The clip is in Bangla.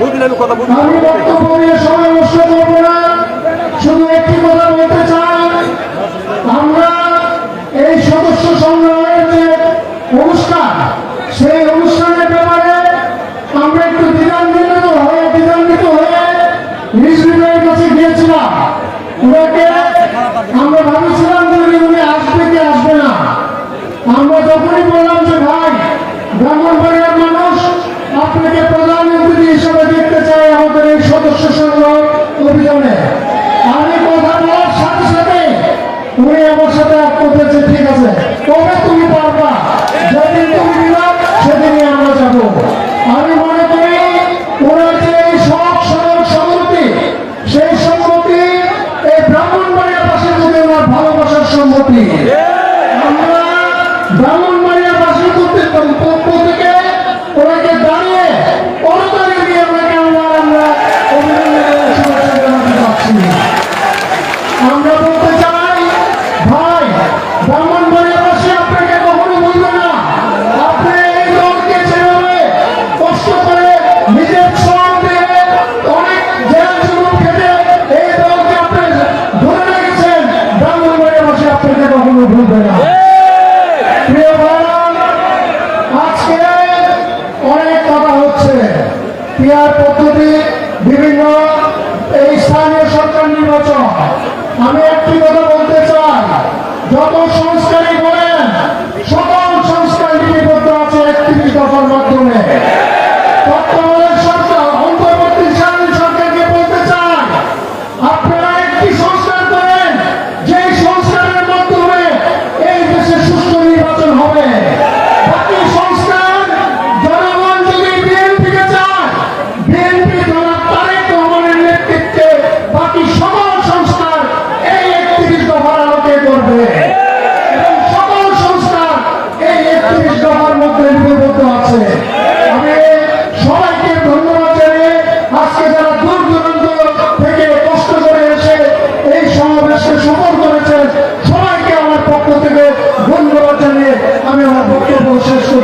বুঝলেন কথা বুঝলেন শুধু একটি কথা বলতে চাই। আমরা এই সদস্য সংগ্রহের যে অনুষ্ঠান সেই অনুষ্ঠানের ব্যাপারে আমরা একটু দ্বিধান্বিত হয়ে দ্বিধান্বিত হয়ে রিজভিনের কাছে গিয়েছিলাম। ওনাকে আমরা ভাবছিলাম যে উনি আসবে কি আসবে না। আমরা যখনই বললাম যে ভাই ব্রাহ্মণবাড়িয়ার মানুষ আপনাকে প্রধানমন্ত্রী হিসেবে দেখতে চাই আমাদের এই সদস্য সংগ্রহ অভিযানে আমি কথা বলার সাথে সাথে উনি আমার সাথে এক করতেছে ঠিক আছে? কবে তুমি পারবা। যেদিন তুমি সেদিনই আমরা যাব। আমি মনে করি ওনার যে সব সরল সম্মতি, সেই সম্মতি, এই ব্রাহ্মণবাড়িয়ার পাশে যদি ওনার ভালোবাসার সম্মতি। আমরা ব্রাহ্মণবাড়িয়ার বাসী করতে পক্ষ পিয়ার পদ্ধতি বিভিন্ন এই স্থানীয় সরকার নির্বাচন আমি